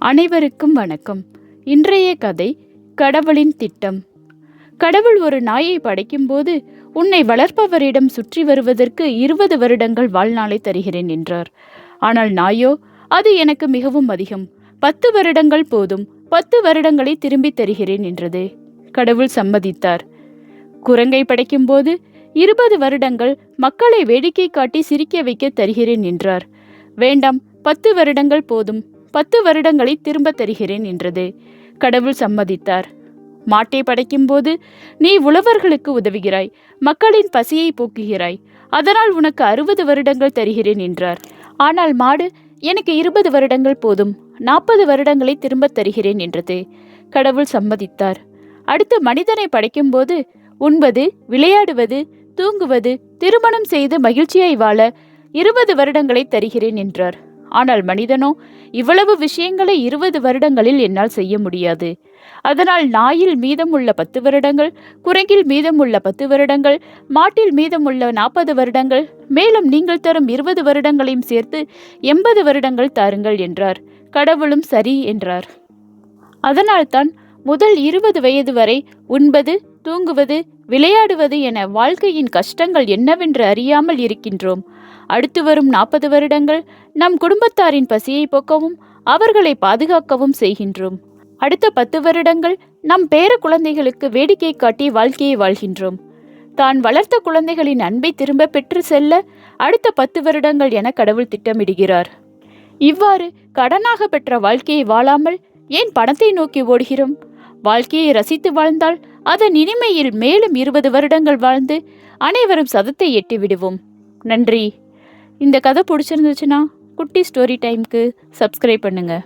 அனைவருக்கும் வணக்கம். இன்றைய கதை கடவுளின் திட்டம். கடவுள் ஒரு நாயை படைக்கும்போது உன்னை வளர்ப்பவரிடம் சுற்றி வருவதற்கு இருபது வருடங்கள் வாழ்நாளை தருகிறேன் என்றார். ஆனால் நாயோ அது எனக்கு மிகவும் அதிகம். பத்து வருடங்கள் போதும் பத்து வருடங்களை திரும்பி தருகிறேன் என்றது. கடவுள் சம்மதித்தார். குரங்கை படைக்கும்போது இருபது வருடங்கள் மக்களை வேடிக்கை காட்டி சிரிக்க வைக்க தருகிறேன் என்றார். வேண்டாம் பத்து வருடங்கள் போதும் பத்து வருடங்களை திரும்பத் தருகிறேன் என்றது. கடவுள் சம்மதித்தார். மாட்டை படைக்கும்போது நீ உழவர்களுக்கு உதவுகிறாய் மக்களின் பசியை போக்குகிறாய். அதனால் உனக்கு அறுபது வருடங்கள் தருகிறேன் என்றார். ஆனால் மாடு எனக்கு இருபது வருடங்கள் போதும் நாற்பது வருடங்களை திரும்பத் தருகிறேன் என்றது. கடவுள் சம்மதித்தார். அடுத்து மனிதனை படைக்கும்போது உண்பது விளையாடுவது தூங்குவது திருமணம் செய்து மகிழ்ச்சியாய் வாழ இருபது வருடங்களை தருகிறேன் என்றார். ஆனால் மனிதனோ இவ்வளவு விஷயங்களை இருபது வருடங்களில் என்னால் செய்ய முடியாது. அதனால் நாயில் மீதமுள்ள பத்து வருடங்கள் குரங்கில் மீதமுள்ள பத்து வருடங்கள் மாட்டில் மீதமுள்ள நாற்பது வருடங்கள் மேலும் நீங்கள் தரும் இருபது வருடங்களையும் சேர்த்து எண்பது வருடங்கள் தாருங்கள் என்றார். கடவுளும் சரி என்றார். அதனால்தான் முதல் இருபது வயது வரை உண்பது தூங்குவது விளையாடுவது என வாழ்க்கையின் கஷ்டங்கள் என்னவென்று அறியாமல் இருக்கின்றோம். அடுத்து வரும் நாற்பது வருடங்கள் நம் குடும்பத்தாரின் பசியை போக்கவும் அவர்களை பாதுகாக்கவும் செய்கின்றோம். அடுத்த பத்து வருடங்கள் நம் பேர குழந்தைகளுக்கு வேடிக்கை காட்டி வாழ்க்கையை வாழ்கின்றோம். தான் வளர்த்த குழந்தைகளின் அன்பை திரும்ப பெற்று செல்ல அடுத்த பத்து வருடங்கள் என கடவுள் திட்டமிடுகிறார். இவ்வாறு கடனாக பெற்ற வாழ்க்கையை வாழாமல் ஏன் பணத்தை நோக்கி ஓடுகிறோம்? வாழ்க்கையை ரசித்து வாழ்ந்தால் அதன் இனிமையில் மேலும் இருபது வருடங்கள் வாழ்ந்து அனைவரும் சதத்தை எட்டி விடுவோம் நன்றி. இந்த கதை பிடிச்சிருந்துச்சுன்னா குட்டி ஸ்டோரி டைம்க்கு சப்ஸ்கிரைப் பண்ணுங்கள்